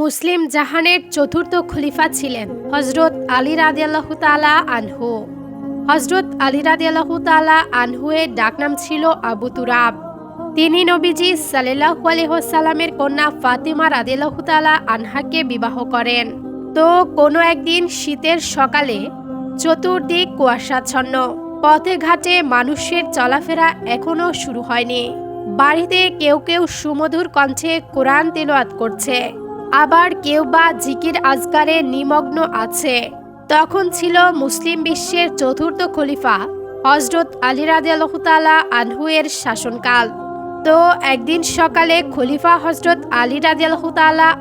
মুসলিম জাহানের চতুর্থ খলিফা ছিলেন হজরত আলী রাদিয়াল্লাহ তালা আনহু। হজরত আলী রাদিয়াল্লাহ তালা আনহুয়ের ডাকনাম ছিল আবু তুরাব। তিনি নবীজি সাল্লাহ আলহ্লামের কন্যা ফাতিমা রাদিয়াল্লাহ তালা আনহাকে বিবাহ করেন। তো কোনো একদিন শীতের সকালে চতুর্দিক কুয়াশাচ্ছন্ন, পথে ঘাটে মানুষের চলাফেরা এখনও শুরু হয়নি। বাড়িতে কেউ কেউ সুমধুর কণ্ঠে কোরআন তেলাওয়াত করছে। আবার কেউ বা জিকির আজগারে নিমগ্ন আছে। তখন ছিল মুসলিম বিশ্বের চতুর্থ খলিফা হজরত আলী রাদিয়াল্লাহতালা আনহুয়ের শাসনকাল। তো একদিন সকালে খলিফা হজরত আলী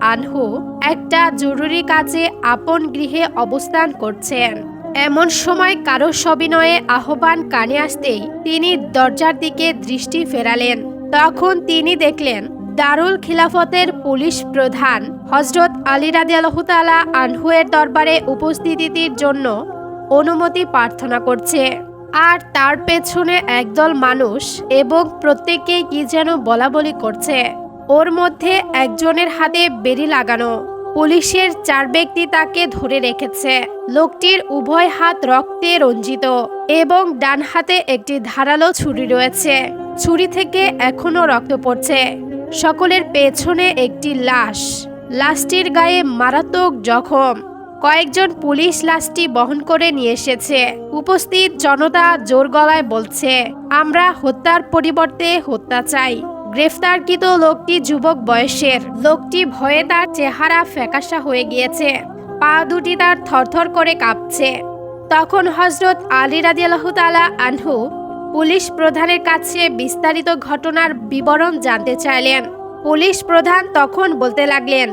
আনহু একটা জরুরি কাজে আপন গৃহে অবস্থান করছেন। এমন সময় কারও সবিনয়ে আহ্বান কানে আসতেই তিনি দরজার দিকে দৃষ্টি ফেরালেন। তখন তিনি দেখলেন দারুল খিলাফতের পুলিশ প্রধান হজরত আলী রাদি আলহতালা আনহুয়ের দরবারে উপস্থিতির জন্য অনুমতি প্রার্থনা করছে। আর তার পেছনে একদল মানুষ এবং প্রত্যেকেই কি যেন বলা বলি করছে। ওর মধ্যে একজনের হাতে বেরি লাগানো। পুলিশের চার ব্যক্তি তাকে ধরে রেখেছে। লোকটির উভয় হাত রক্তে রঞ্জিত এবং ডান হাতে একটি ধারালো ছুরি রয়েছে। ছুরি থেকে এখনও রক্ত পড়ছে। সকলের পেছনে একটি লাশ। লাশটির গায়ে মারাত্মক জখম। কয়েকজন পুলিশ লাশটি বহন করে নিয়ে এসেছে। উপস্থিত জনতা জোর গলায় বলছে, আমরা হত্যার পরিবর্তে হত্যা চাই। গ্রেফতারকৃত লোকটি যুবক বয়সের। লোকটি ভয়ে তার চেহারা ফ্যাকাশা হয়ে গিয়েছে। পা দুটি তার থরথর করে কাঁপছে। তখন হজরত আলী রাদিয়াল্লাহু তাআলা আনহু পুলিশ প্রধানের কাছে বিস্তারিত ঘটনার বিবরণ জানতে চাইলেন। পুলিশ প্রধান তখন বলতে লাগলেন,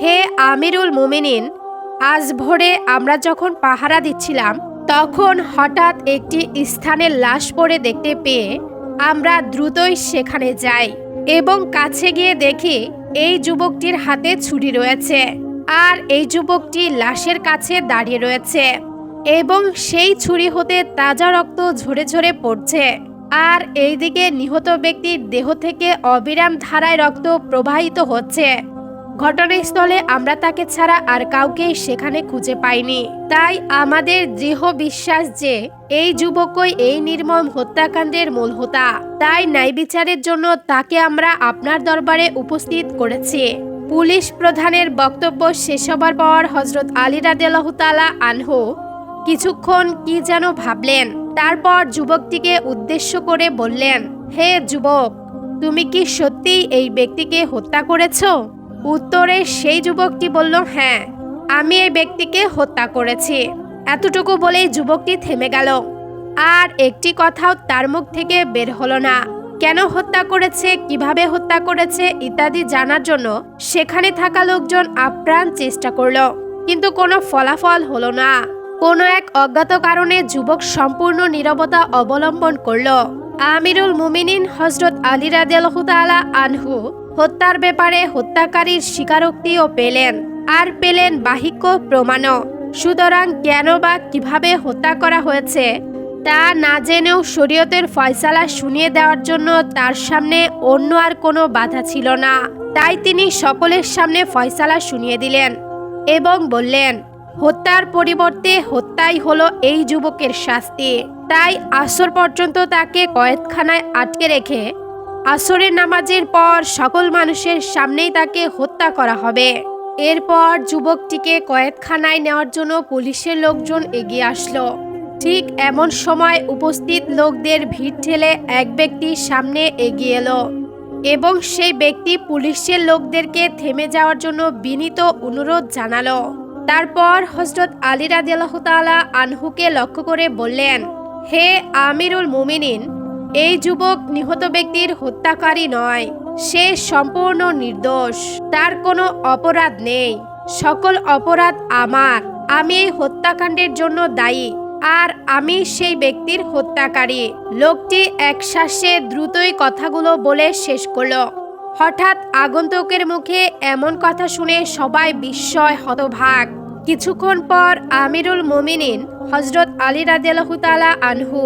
হে আমিরুল মুমিনিন, আজ ভোরে আমরা যখন পাহারা দিচ্ছিলাম, তখন হঠাৎ একটি স্থানের লাশ পড়ে দেখতে পেয়ে আমরা দ্রুতই সেখানে যাই এবং কাছে গিয়ে দেখি এই যুবকটির হাতে ছুরি রয়েছে আর এই যুবকটি লাশের কাছে দাঁড়িয়ে রয়েছে। এবং সেই ছুরি হতে তাজা রক্ত ঝরে ঝরে পড়ছে। আর এইদিকে নিহত ব্যক্তির দেহ থেকে অবিরাম ধারায় রক্ত প্রবাহিত হচ্ছে। ঘটনাস্থলে আমরা তাকে ছাড়া আর কাউকে সেখানে খুঁজে পাইনি। তাই আমাদের দৃঢ় বিশ্বাস যে এই যুবকই এই নির্মম হত্যাকাণ্ডের মূল হোতা। তাই ন্যায় বিচারের জন্য তাকে আমরা আপনার দরবারে উপস্থিত করেছি। পুলিশ প্রধানের বক্তব্য শেষ হবার পর হজরত আলী রাদিয়াল্লাহু তাআলা আনহু কিছুক্ষণ কি যেন ভাবলেন, তারপর যুবকটিকে উদ্দেশ্য করে বললেন, হে যুবক, তুমি কি সত্যিই এই ব্যক্তিকে হত্যা করেছ? উত্তরে সেই যুবকটি বলল হ্যাঁ আমি এই ব্যক্তিকে হত্যা করেছি। এতটুকু বলেই যুবকটি থেমে গেল। আর একটি কথাও তার মুখ থেকে বের হলো না। কেন হত্যা করেছে, কীভাবে হত্যা করেছে ইত্যাদি জানার জন্য সেখানে থাকা লোকজন আপ্রাণ চেষ্টা করল, কিন্তু কোনো ফলাফল হলো না। কোনো এক অজ্ঞাত কারণে যুবক সম্পূর্ণ নীরবতা অবলম্বন করল। আমিরুল মুমিনিন হজরত আলী রাদিয়াল্লাহু তাআলা আনহু হত্যার ব্যাপারে হত্যাকারীর স্বীকারোক্তিও পেলেন আর পেলেন বাহিক্য প্রমাণও। সুতরাং কেন বা কীভাবে হত্যা করা হয়েছে, তা না জেনেও শরীয়তের ফয়সালা শুনিয়ে দেওয়ার জন্য তার সামনে অন্য আর কোনো বাধা ছিল না। তাই তিনি সকলের সামনে ফয়সালা শুনিয়ে দিলেন এবং বললেন হত্যার পরিবর্তে হত্যাই হলো এই যুবকের শাস্তি। তাই আসর পর্যন্ত তাকে কয়েদখানায় আটকে রেখে আসরের নামাজের পর সকল মানুষের সামনেই তাকে হত্যা করা হবে। এরপর যুবকটিকে কয়েদখানায় নেওয়ার জন্য পুলিশের লোকজন এগিয়ে আসলো। ঠিক এমন সময় উপস্থিত লোকদের ভিড় ঠেলে এক ব্যক্তি সামনে এগিয়ে এলো এবং সেই ব্যক্তি পুলিশের লোকদেরকে থেমে যাওয়ার জন্য বিনীত অনুরোধ জানালো। তারপর হজরত আলী রাদিয়াল্লাহু তাআলা আনহুকে লক্ষ্য করে বললেন, হে আমিরুল মুমিনিন, এই যুবক নিহত ব্যক্তির হত্যাকারী নয়, সে সম্পূর্ণ নির্দোষ, তার কোনো অপরাধ নেই, সকল অপরাধ আমার, আমি এই হত্যাকাণ্ডের জন্য দায়ী, আর আমি সেই ব্যক্তির হত্যাকারী। লোকটি একশ্বাসে দ্রুতই কথাগুলো বলে শেষ করল। হঠাৎ আগন্তুকের মুখে এমন কথা শুনে সবাই বিস্ময় হতভাগ। কিছুক্ষণ পর আমিরুল মোমিনিন হজরত আলী রাদিয়াল্লাহু আনহু,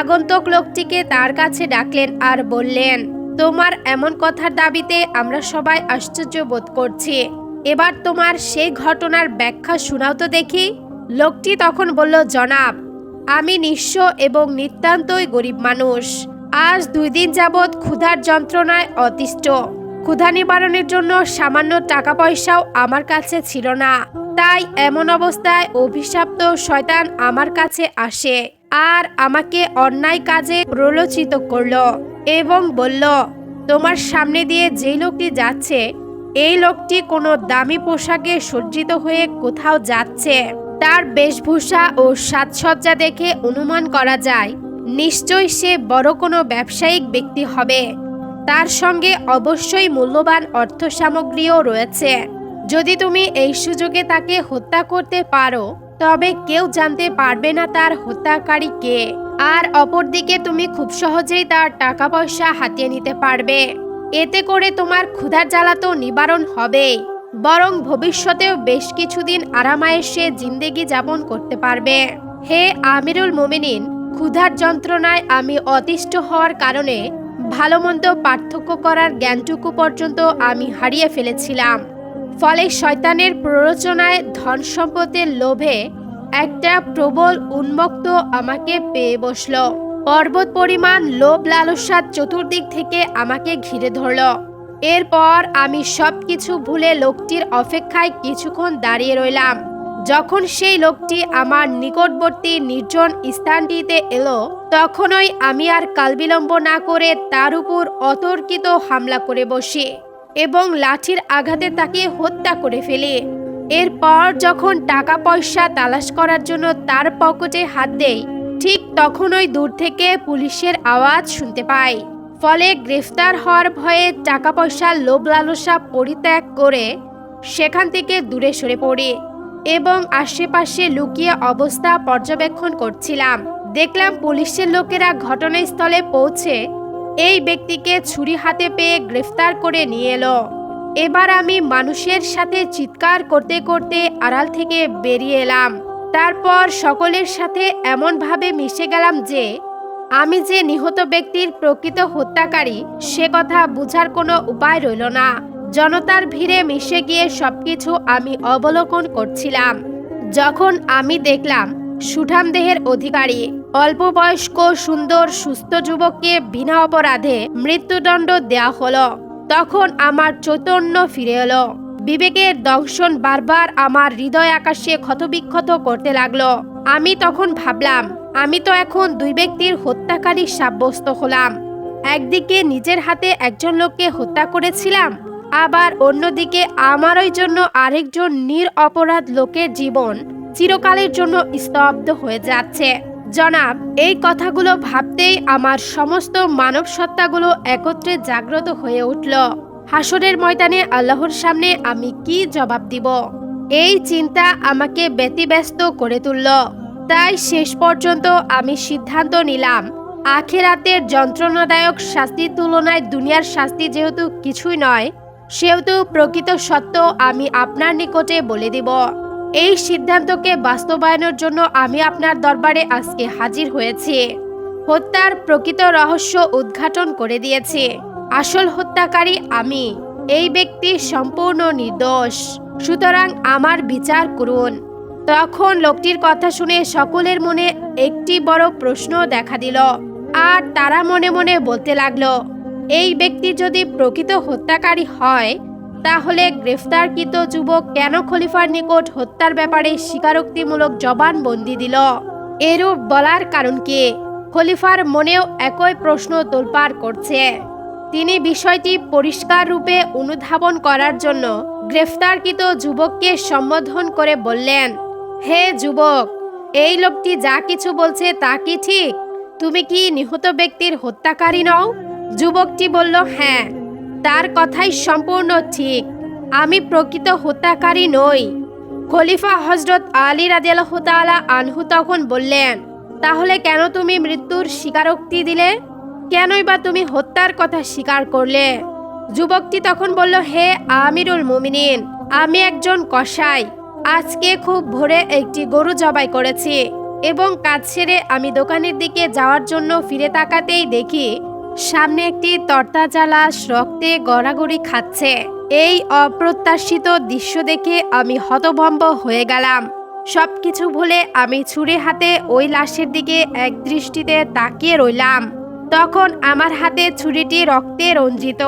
আগন্তুক লোকটিকে তার কাছে ডাকলেন আর বললেন, তোমার এমন কথার দাবিতে আমরা সবাই আশ্চর্য বোধ করছি। এবার তোমার সেই ঘটনার ব্যাখ্যা শোনাও তো দেখি। লোকটি তখন বলল, জনাব, আমি নিঃস্ব এবং নিতান্তই গরিব মানুষ। আজ দুই দিন যাবৎ ক্ষুধার যন্ত্রণায় অতিষ্ঠ। ক্ষুধা নিবারণের জন্য সামান্য টাকা পয়সাও আমার কাছে ছিল না। তাই এমন অবস্থায় অভিশপ্ত শয়তান আমার কাছে আসে আর আমাকে অন্যায় কাজে প্রলোচিত করল এবং বলল, তোমার সামনে দিয়ে যেই লোকটি যাচ্ছে, এই লোকটি কোনো দামি পোশাকে সজ্জিত হয়ে কোথাও যাচ্ছে। তার বেশভূষা ও সাজসজ্জা দেখে অনুমান করা যায় নিশ্চয়ই সে বড় কোনো ব্যবসায়িক ব্যক্তি হবে। তার সঙ্গে অবশ্যই মূল্যবান অর্থ সামগ্রীও রয়েছে। যদি তুমি এই সুযোগে তাকে হত্যা করতে পারো, তবে কেউ জানতে পারবে না তার হত্যাকারী কে। আর অপরদিকে তুমি খুব সহজেই তার টাকা পয়সা হাতিয়ে নিতে পারবে। এতে করে তোমার ক্ষুধার জ্বালা তো নিবারণ হবেই। বরং ভবিষ্যতেও বেশ কিছুদিন আরামায়েশে জিন্দেগি যাপন করতে পারবে। হে আমিরুল মোমিনিন ক্ষুধার যন্ত্রণায় আমি অতিষ্ঠ হওয়ার কারণে ভালো মন্দ পার্থক্য করার জ্ঞানটুকু পর্যন্ত আমি হারিয়ে ফেলেছিলাম। ফলে শয়তানের প্ররোচনায় ধন সম্পদের লোভে একটা প্রবল উন্মুক্ত আমাকে পেয়ে বসল। পর্বত পরিমাণ লোভ লালসার চতুর্দিক থেকে আমাকে ঘিরে ধরল। এরপর আমি সব কিছু ভুলে লোকটির অপেক্ষায় কিছুক্ষণ দাঁড়িয়ে রইলাম। যখন সেই লোকটি আমার নিকটবর্তী নির্জন স্থানটিতে এলো, তখনই আমি আর কালবিলম্ব না করে তার উপর অতর্কিত হামলা করে বসি এবং লাঠির আঘাতে তাকে হত্যা করে ফেলি। এরপর যখন টাকা পয়সা তালাশ করার জন্য তার পকেটে হাত দেই, ঠিক তখনই দূর থেকে পুলিশের আওয়াজ শুনতে পাই। ফলে গ্রেফতার হওয়ার ভয়ে টাকা পয়সার লোভ লালসা পরিত্যাগ করে সেখান থেকে দূরে সরে পড়ি। এবং আশেপাশে লুকিয়ে অবস্থা পর্যবেক্ষণ করছিলাম। দেখলাম পুলিশের লোকেরা ঘটনাস্থলে পৌঁছে এই ব্যক্তিকে ছুরি হাতে পেয়ে গ্রেফতার করে নিয়ে এলো। এবার আমি মানুষের সাথে চিৎকার করতে করতে আড়াল থেকে বেরিয়ে এলাম। তারপর সকলের সাথে এমনভাবে মিশে গেলাম যে, আমি যে নিহত ব্যক্তির প্রকৃত হত্যাকারী সে কথা বুঝার কোনো উপায় রইল না। জনতার ভিড়ে মিশে গিয়ে সবকিছু আমি অবলোকন করছিলাম। যখন আমি দেখলাম সুঠাম দেহের অধিকারী, অল্প বয়স্ক, সুন্দর, সুস্থ যুবককে বিনা অপরাধে মৃত্যুদণ্ড দেয়া হলো, তখন আমার চৈতন্য ফিরে এলো। বিবেকের দংশন বারবার আমার হৃদয় আকাশে ক্ষতবিক্ষত করতে লাগল। আমি তখন ভাবলাম, আমি তো এখন দুই ব্যক্তির হত্যাকারী সাব্যস্ত হলাম। একদিকে নিজের হাতে একজন লোককে হত্যা করেছিলাম আবার অন্যদিকে আমারই জন্য আরেকজন নির অপরাধ লোকের জীবন চিরকালের জন্য স্তব্ধ হয়ে যাচ্ছে। জনাব, এই কথাগুলো ভাবতেই আমার সমস্ত মানব সত্তাগুলো একত্রে জাগ্রত হয়ে উঠল। হাসরের ময়দানে আল্লাহর সামনে আমি কি জবাব দিব? এই চিন্তা আমাকে ব্যতিব্যস্ত করে তুলল। তাই শেষ পর্যন্ত আমি সিদ্ধান্ত নিলাম, আখেরাতের যন্ত্রণাদায়ক শাস্তির তুলনায় দুনিয়ার শাস্তি যেহেতু কিছুই নয় সেহেতু প্রকৃত সত্য আমি আপনার নিকটে বলে দিব। এই সিদ্ধান্তকে বাস্তবায়নের জন্য আমি আপনার দরবারে আজকে হাজির হয়েছি। হত্যার প্রকৃত রহস্য উদ্ঘাটন করে দিয়েছি। আসল হত্যাকারী আমি। এই ব্যক্তি সম্পূর্ণ নির্দোষ। সুতরাং আমার বিচার করুন। তখন লোকটির কথা শুনে সকলের মনে একটি বড় প্রশ্ন দেখা দিল। আর তারা মনে মনে বলতে লাগল এই ব্যক্তি যদি প্রকৃত হত্যাকারী হয়, তাহলে গ্রেফতারকৃত যুবক কেন খলিফার নিকট হত্যার ব্যাপারে স্বীকারোক্তিমূলক জবানবন্দি দিল? এরূপ বলার কারণ কি? খলিফার মনেও একই প্রশ্ন তোলপাড় করছে। তিনি বিষয়টি পরিষ্কার রূপে অনুধাবন করার জন্য গ্রেফতারকৃত যুবককে সম্বোধন করে বললেন, হে যুবক, এই লোকটি যা কিছু বলছে তা কি ঠিক? তুমি কি নিহত ব্যক্তির হত্যাকারী নও? যুবকটি বলল হ্যাঁ তার কথাই সম্পূর্ণ ঠিক। আমি প্রকৃত হত্যাকারী নই। খলিফা হজরত আলী রাদিয়াল্লাহ তাআলা আনহু তখন বললেন, তাহলে কেন তুমি মৃত্যুর স্বীকারোক্তি দিলে? কেনই বা তুমি হত্যার কথা স্বীকার করলে? যুবকটি তখন বলল, হে আমিরুল মুমিনিন, আমি একজন কসাই। আজকে খুব ভোরে একটি গরু জবাই করেছি এবং কাজ সেরে আমি দোকানের দিকে যাওয়ার জন্য ফিরে তাকাতেই দেখি সামনে একটি তরতাজা লাশ রক্তে গড়াগড়ি খাচ্ছে। এই অপ্রত্যাশিত দৃশ্য দেখে আমি হতভম্ব হয়ে গেলাম। সব কিছু ভুলে আমি ছুরি হাতে ওই লাশের দিকে এক দৃষ্টিতে তাকিয়ে রইলাম। তখন আমার হাতে ছুরিটি রক্তে রঞ্জিত।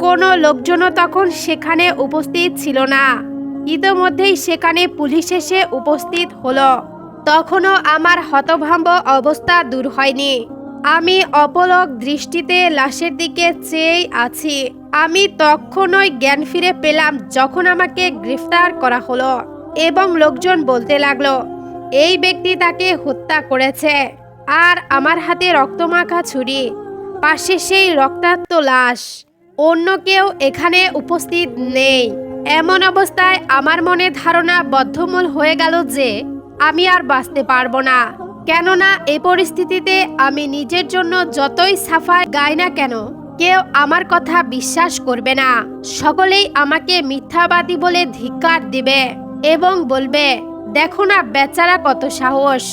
কোনো লোকজনও তখন সেখানে উপস্থিত ছিল না। ইতোমধ্যেই সেখানে পুলিশ এসে উপস্থিত হলো। তখনও আমার হতভম্ব অবস্থা দূর হয়নি। আমি অপলক দৃষ্টিতে লাশের দিকে চেয়েই আছি। আমি তখনই জ্ঞান ফিরে পেলাম যখন আমাকে গ্রেফতার করা হলো এবং লোকজন বলতে লাগল, এই ব্যক্তি তাকে হত্যা করেছে আর আমার হাতে রক্তমাখা ছুরি, পাশে সেই রক্তাক্ত লাশ। অন্য কেউ এখানে উপস্থিত নেই। এমন অবস্থায় আমার মনে ধারণা বদ্ধমূল হয়ে গেল যে আমি আর বাঁচতে পারব না। কেননা এই পরিস্থিতিতে আমি নিজের জন্য যতই সাফাই গাই না কেন, কেউ আমার কথা বিশ্বাস করবে না। সকলেই আমাকে মিথ্যাবাদী বলে ধিক্কার দিবে এবং বলবে, দেখো না বেচারা কত সাহস।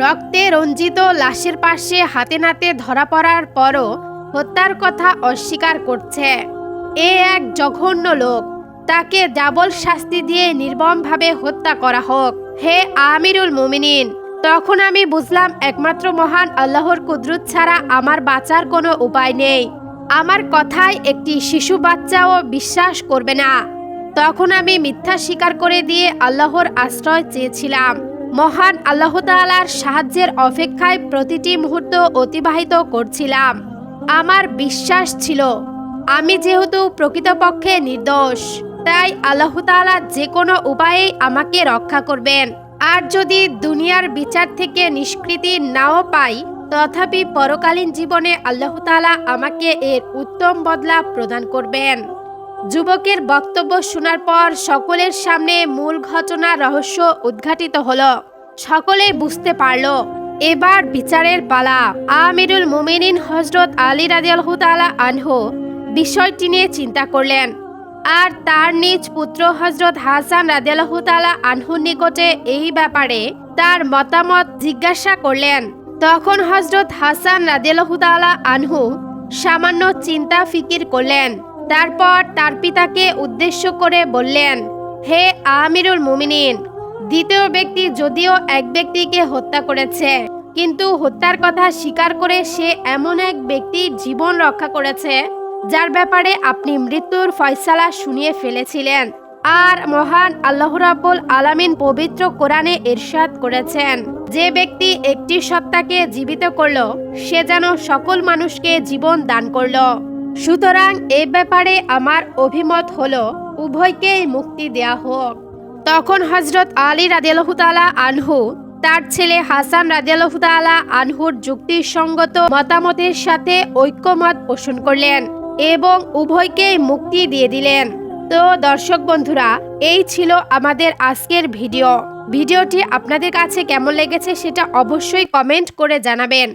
রক্তে রঞ্জিত লাশের পাশে হাতে নাতে ধরা পড়ার পরও হত্যার কথা অস্বীকার করছে। এ এক জঘন্য লোক। তাকে ডাবল শাস্তি দিয়ে নির্মমভাবে হত্যা করা হোক। হে আমিরুল মুমিনিন তখন আমি বুঝলাম, একমাত্র মহান আল্লাহর কুদরত ছাড়া আমার বাঁচার কোনো উপায় নেই। আমার কথায় একটি শিশু বাচ্চাও বিশ্বাস করবে না। তখন আমি মিথ্যা স্বীকার করে দিয়ে আল্লাহর আশ্রয় চেয়েছিলাম। মহান আল্লাহ তাআলার সাহায্যের অপেক্ষায় প্রতিটি মুহূর্ত অতিবাহিত করছিলাম। আমার বিশ্বাস ছিল, আমি যেহেতু প্রকৃতপক্ষে নির্দোষ, তাই আল্লাহ তাআলা যে কোনো উপায়েই আমাকে রক্ষা করবেন। আর যদি দুনিয়ার বিচার থেকে নিষ্কৃতি নাও পাই, তথাপি পরকালীন জীবনে আল্লাহ তাআলা আমাকে এর উত্তম বদলা প্রদান করবেন। যুবকের বক্তব্য শোনার পর সকলের সামনে মূল ঘটনার রহস্য উদ্ঘাটিত হলো। সকলেই বুঝতে পারল, এবার বিচারের পালা। আমিরুল মুমিনিন হজরত আলী রাজিয়ালহু তাআলা আনহু বিষয়টি নিয়ে চিন্তা করলেন। আর তার নিজ পুত্র হজরত হাসান রাদিয়াল্লাহু তাআলা আনহুর নিকটে এই ব্যাপারে তার মতামত জিজ্ঞাসা করলেন। তখন হজরত হাসান রাদিয়াল্লাহু আনহু সামান্য চিন্তা ফিকির করলেন। তারপর তার পিতাকে উদ্দেশ্য করে বললেন, হে আমিরুল মুমিনিন, দ্বিতীয় ব্যক্তি যদিও এক ব্যক্তিকে হত্যা করেছে, কিন্তু হত্যার কথা স্বীকার করে সে এমন এক ব্যক্তির জীবন রক্ষা করেছে যার ব্যাপারে আপনি মৃত্যুর ফয়সালা শুনিয়ে ফেলেছিলেন আর মহান আল্লাহ রাব্বুল আলামিন পবিত্র কোরআনে ইরশাদ করেছেন। যে ব্যক্তি একটি সত্তাকে জীবিত করল, সে যেন সকল মানুষকে জীবন দান করল। সুতরাং এ ব্যাপারে আমার অভিমত হল, উভয়কেই মুক্তি দেয়া হোক। তখন হজরত আলী রাদিয়াল্লাহু তাআলা আনহু, তার ছেলে হাসান রাদিয়াল্লাহু তাআলা আনহুর যুক্তিসঙ্গত মতামতের সাথে ঐক্যমত পোষণ করলেন। এবং উভয়কেই মুক্তি দিয়ে দিলেন। তো দর্শক বন্ধুরা, এই ছিল আমাদের আজকের ভিডিও। ভিডিওটি আপনাদের কাছে কেমন লেগেছে সেটা অবশ্যই কমেন্ট করে জানাবেন।